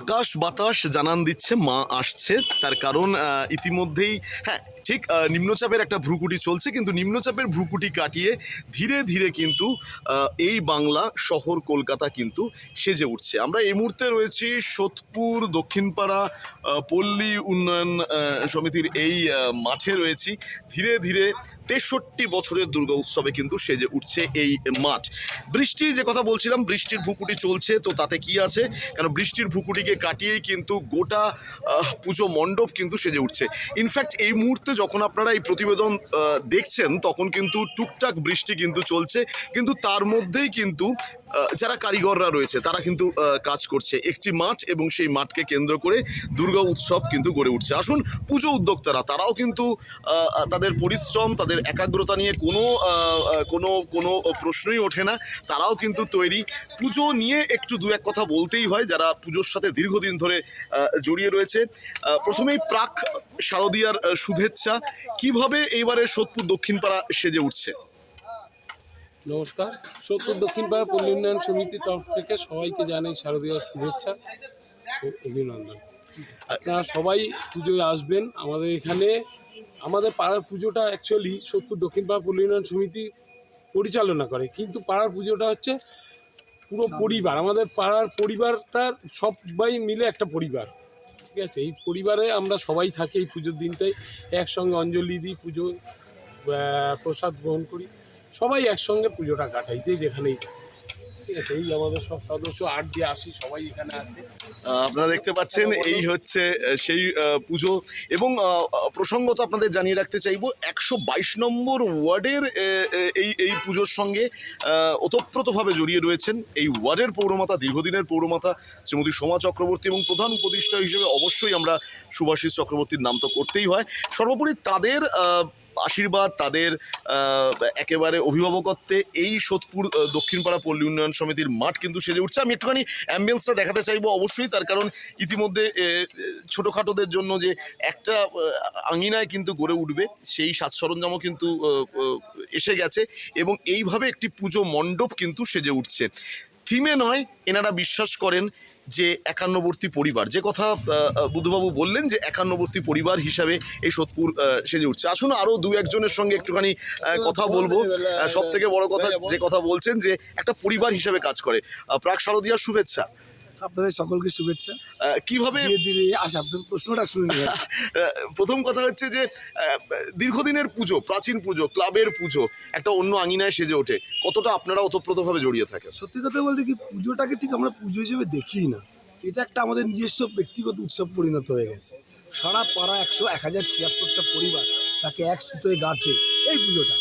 আকাশ বাতাস জানান দিচ্ছে, মা আসছে। তার কারণ ইতিমধ্যেই হ্যাঁ ঠিক নিম্নচাপের একটা ভ্রুকুটি চলছে, কিন্তু নিম্নচাপের ভ্রুকুটি কাটিয়ে ধীরে ধীরে কিন্তু এই বাংলা শহর কলকাতা কিন্তু সেজে উঠছে। আমরা এই মুহূর্তে রয়েছি সোদপুর, দক্ষিণপাড়া পল্লী উন্নয়ন সমিতির এই মাঠে রয়েছি। ধীরে ধীরে তেষট্টি বছরের দুর্গা উৎসবে কিন্তু সেজে উঠছে এই মাঠ। বৃষ্টি, যে কথা বলছিলাম, বৃষ্টির ভুকুটি চলছে, তো তাতে কি আছে? কারণ বৃষ্টির ভুকুটিকে কাটিয়েই কিন্তু গোটা পুজো মণ্ডপ কিন্তু সেজে উঠছে। ইনফ্যাক্ট এই মুহূর্তে যখন আপনারা এই প্রতিবেদন দেখছেন, তখন কিন্তু টুকটাক বৃষ্টি কিন্তু চলছে, কিন্তু তার মধ্যেই কিন্তু যারা কারিগররা রয়েছে, তারা কিন্তু কাজ করছে। একটি মাঠ এবং সেই মাঠকে কেন্দ্র করে দুর্গা উৎসব কিন্তু গড়ে উঠছে। আসুন, পুজো উদ্যোক্তারা, তারাও কিন্তু তাদের পরিশ্রম, তাদের একাগ্রতা নিয়ে কোনো কোনো কোনো প্রশ্নই ওঠে না। তারাও কিন্তু তৈরি। পুজো নিয়ে একটু দু এক কথা বলতেই হয়, যারা পুজোর সাথে দীর্ঘদিন ধরে জড়িয়ে রয়েছে। প্রথমেই প্রাক শারদীয়ার শুভেচ্ছা। কীভাবে এইবারে সোদপুর দক্ষিণপাড়া সেজে উঠছে? নমস্কার। সত্তর দক্ষিণ পাড়া পল্লী উন্নয়ন সমিতির তরফ থেকে সবাইকে জানাই শারদীয় শুভেচ্ছা ও অভিনন্দন। আপনারা সবাই পুজোয় আসবেন। আমাদের এখানে আমাদের পাড়ার পুজোটা অ্যাকচুয়ালি সোদপুর দক্ষিণ পাড়া পল্লী উন্নয়ন সমিতি পরিচালনা করে। কিন্তু পাড়ার পুজোটা হচ্ছে পুরো পরিবার। আমাদের পাড়ার পরিবারটা সবাই মিলে একটা পরিবার। ঠিক আছে? এই পরিবারে আমরা সবাই থাকি এই পুজোর দিনটাই একসঙ্গে অঞ্জলি দিই, পুজো প্রসাদ গ্রহণ করি। সবাই একসঙ্গে পুজোটা কাটাই যে যেখানেই ঠিক আছে এই আমাদের সব সদস্য আট দিয়ে আসি সবাই এখানে আছে। আপনারা দেখতে পাচ্ছেন এই হচ্ছে সেই পুজো। এবং প্রসঙ্গত আপনাদের জানিয়ে রাখতে চাইব একশো বাইশ নম্বর ওয়ার্ডের এই এই পুজোর সঙ্গে ওতপ্রোতভাবে জড়িয়ে রয়েছেন এই ওয়ার্ডের পৌরমাতা দীর্ঘদিনের পৌরমাতা শ্রীমতী সোমা চক্রবর্তী এবং প্রধান উপদেষ্টা হিসেবে অবশ্যই আমরা সুভাষিস চক্রবর্তীর নাম তো করতেই হয়। সর্বোপরি তাদের আশীর্বাদ তাদের একেবারে অভিভাবকত্বে। এই সোদপুর দক্ষিণপাড়া পল্লী উন্নয়ন সমিতির মাঠ কিন্তু সেজে উঠছে। আমি একটুখানি অ্যাম্বিয়েন্সটা দেখাতে চাইব অবশ্যই, তার কারণ ইতিমধ্যে ছোটোখাটোদের জন্য যে একটা আঙিনায় কিন্তু গড়ে উঠবে, সেই সাজ সরঞ্জামও কিন্তু এসে গেছে এবং এইভাবে একটি পুজো মণ্ডপ কিন্তু সেজে উঠছে। থিমে নয়, এনারা বিশ্বাস করেন যে একান্নবর্তী পরিবার যে কথা বুদ্ধবাবু বললেন যে একান্নবর্তী পরিবার হিসাবে এই সোদপুর আহ, সেজে উঠছে। আসুন আরও দু একজনের সঙ্গে একটুখানি আহ, কথা বলব। সব থেকে বড় কথা যে কথা বলছেন যে একটা পরিবার হিসাবে কাজ করে। প্রাক শারদীয়ার শুভেচ্ছা। আপনাদের সকলকে শুভেচ্ছা। কীভাবে আসা আপনার প্রশ্নটা শুনে নিন প্রথম কথা হচ্ছে যে দীর্ঘদিনের পুজো প্রাচীন পুজো ক্লাবের পুজো একটা অন্য আঙিনায় সেজে ওঠে। কতটা আপনারা ওতপ্রোতভাবে জড়িয়ে থাকেন? সত্যি কথা বলতে কি পুজোটাকে ঠিক আমরা পুজো হিসেবে দেখিই না। এটা একটা আমাদের নিজস্ব ব্যক্তিগত উৎসব পরিণত হয়ে গেছে। সারা পাড়া একশো এক হাজার ছিয়াত্তরটা পরিবার তাকে এক সুতোয় গাঁথে এই পুজোটা।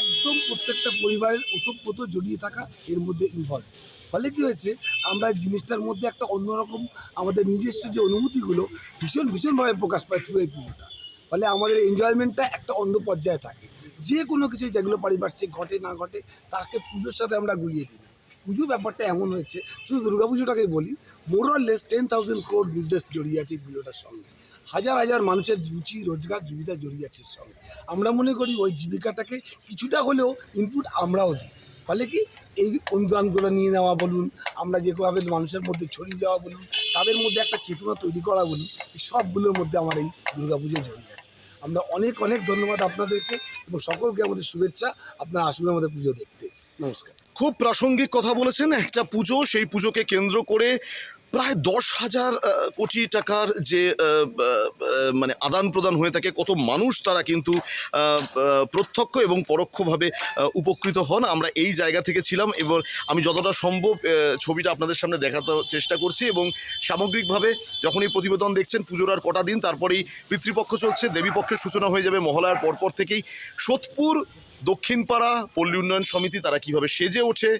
একদম প্রত্যেকটা পরিবারের ওতপ্রোত জড়িয়ে থাকা এর মধ্যে ইনভলভ ফলে কী হয়েছে? আমরা জিনিসটার মধ্যে একটা অন্যরকম আমাদের নিজস্ব যে অনুভূতিগুলো ভীষণ, ভীষণভাবে প্রকাশ পায় থ্রু এই পুজোটা। ফলে আমাদের এনজয়মেন্টটা একটা অন্য পর্যায়ে থাকে। যে কোনো কিছু যেগুলো পারিপার্শ্বিক ঘটে, না ঘটে, তাকে পুজোর সাথে আমরা গুলিয়ে দিই। পুজো ব্যাপারটা এমন হয়েছে, শুধু দুর্গা পুজোটাকেই বলি more or less ten thousand crore business জড়িয়ে আছে পুজোটার সঙ্গে। হাজার হাজার মানুষের রুচি, রোজগার জীবিকা জড়িয়ে আছে সঙ্গে। আমরা মনে করি ওই জীবিকাটাকে কিছুটা হলেও ইনপুট আমরাও দিই। ফলে কি এই অনুদানগুলো নিয়ে নেওয়া বলুন, আমরা যেভাবে মানুষের মধ্যে ছড়িয়ে যাওয়া বলুন, তাদের মধ্যে একটা চেতনা তৈরি করা বলুন সবগুলোর মধ্যে আমার এই দুর্গা পুজো জড়িয়ে আছে। আমরা অনেক অনেক ধন্যবাদ আপনাদেরকে এবং সকলকে আমাদের শুভেচ্ছা। আপনারা আসবেন আমাদের পুজো দেখতে। নমস্কার। খুব প্রাসঙ্গিক কথা বলেছেন, একটা পুজো, সেই পুজোকে কেন্দ্র করে প্রায় দশ হাজার কোটি টাকার যে মানে আদান প্রদান হয়ে থাকে, কত মানুষ তারা কিন্তু প্রত্যক্ষ এবং পরোক্ষভাবে উপকৃত হন। আমরা এই জায়গা থেকে ছিলাম এবং আমি যতটা সম্ভব ছবিটা আপনাদের সামনে দেখাতে চেষ্টা করছি এবং সামগ্রিকভাবে যখন এই প্রতিবেদন দেখছেন, পুজোর আর কটা দিন, তারপরেই পিতৃপক্ষ চলছে, দেবীপক্ষের সূচনা হয়ে যাবে মহালয়ার পরপর থেকেই। সোদপুর দক্ষিণপাড়া পল্লী উন্নয়ন সমিতি তারা কীভাবে সেজে ওঠে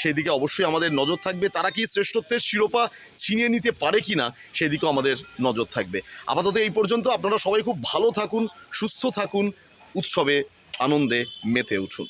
সেদিকে অবশ্যই আমাদের নজর থাকবে। তারা কি শ্রেষ্ঠত্বের শিরোপা ছিনিয়ে নিতে পারে কি না সেদিকেও আমাদের নজর থাকবে। আপাতত এই পর্যন্ত আপনারা সবাই খুব ভালো থাকুন, সুস্থ থাকুন, উৎসবে আনন্দে মেতে উঠুন।